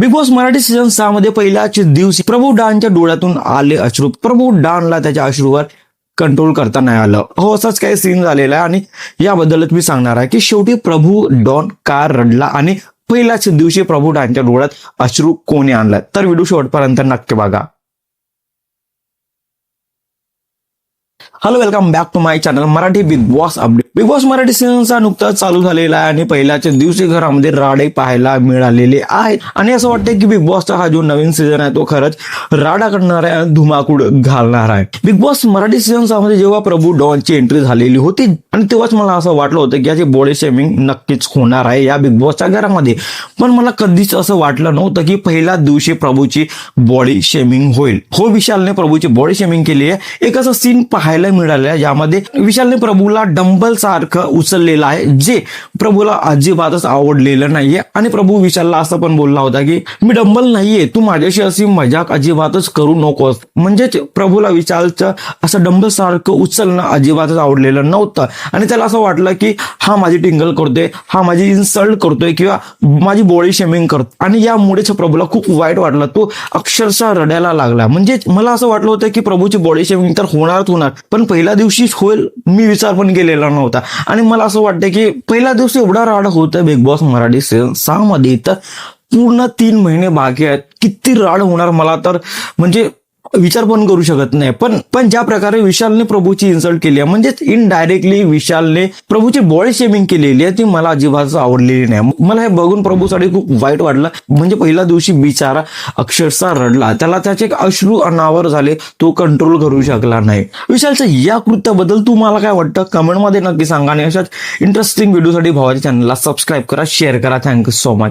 Big Boss Marathi season सहा मध्ये पहिल्याच दिवशी प्रभू डानच्या डोळ्यातून आले अश्रू. प्रभू डानला त्याच्या अश्रूवर कंट्रोल करता नाही आलं. हो असाच काही सीन झालेला आहे आणि याबद्दलच मी सांगणार आहे की शेवटी प्रभू डॉन का रडला आणि पहिल्याच दिवशी प्रभू डानच्या डोळ्यात अश्रू कोणी आणलाय. तर व्हिडिओ शेवटपर्यंत नक्की बघा. Hello welcome back to my channel Marathi Bigg Boss update Bigg Boss Marathi सीझनचा नुकताच चालू झालेला आहे आणि पहिल्याच्या दिवशी घरामध्ये राडे पाहायला मिळालेले आहेत. आणि असं वाटतं की बिग बॉसचा हा जो नवीन सीझन आहे तो खरंच राडा करणार आहे आणि घालणार आहे. बिग बॉस मराठी सीझनचा मध्ये जेव्हा प्रभू डॉनची एंट्री झालेली होती आणि तेव्हाच मला असं वाटलं होतं की याची बॉडी शेमिंग नक्कीच होणार आहे या बिग बॉसच्या घरामध्ये. पण मला कधीच असं वाटलं नव्हतं की पहिल्या दिवशी प्रभूची बॉडी शेमिंग होईल. हो विशालने प्रभूची बॉडी शेमिंग केली आहे. एक असं सीन पाहायला पाहायला आहे. यामध्ये विशालने प्रभूला डंबल सारखं उचललेलं आहे जे प्रभूला अजिबातच आवडलेलं नाहीये. आणि प्रभू विशालला असं पण बोलला होता की मी डंबल नाहीये तू माझ्याशी अशी मजाक अजिबातच करू नकोस. म्हणजेच प्रभूला विशालचं असं डंबल सारखं उचलणं अजिबातच आवडलेलं नव्हतं. आणि त्याला असं वाटलं की हा माझी टिंगल करतोय हा माझी इन्सल्ट करतोय किंवा माझी बॉडी शेमिंग करतो आणि यामुळेच प्रभूला खूप वाईट वाटलं. तो अक्षरशः रडायला लागला. म्हणजे मला असं वाटलं होतं की प्रभूची बॉडी शेमिंग तर होणारच होणार. पण पहिल्या दिवशीच होईल मी विचार पण केलेला नव्हता. आणि मला असं वाटतं की पहिल्या दिवशी एवढा राड होतं बिग बॉस मराठी सीझन सहा मध्ये तर पूर्ण तीन महिने बाकी आहेत. किती राड होणार मला तर म्हणजे विचार पण करू शकत नाही. पण पण ज्या प्रकारे विशालने प्रभूची इन्सल्ट केली आहे म्हणजेच इनडायरेक्टली विशालने प्रभूची बॉडी शेमिंग केलेली आहे ती मला अजिबात आवडलेली नाही. मला हे बघून प्रभूसाठी खूप वाईट वाटलं. म्हणजे पहिल्या दिवशी बिचारा अक्षरशः रडला. त्याला त्याचे अश्रू अनावर झाले. तो कंट्रोल करू शकला नाही. विशालच्या या कृत्याबद्दल तुम्हाला काय वाटतं? कमेंटमध्ये नक्की सांगा आणि अशाच इंटरेस्टिंग व्हिडिओसाठी भावाच्या चॅनलला सबस्क्राईब करा शेअर करा. Thank you so much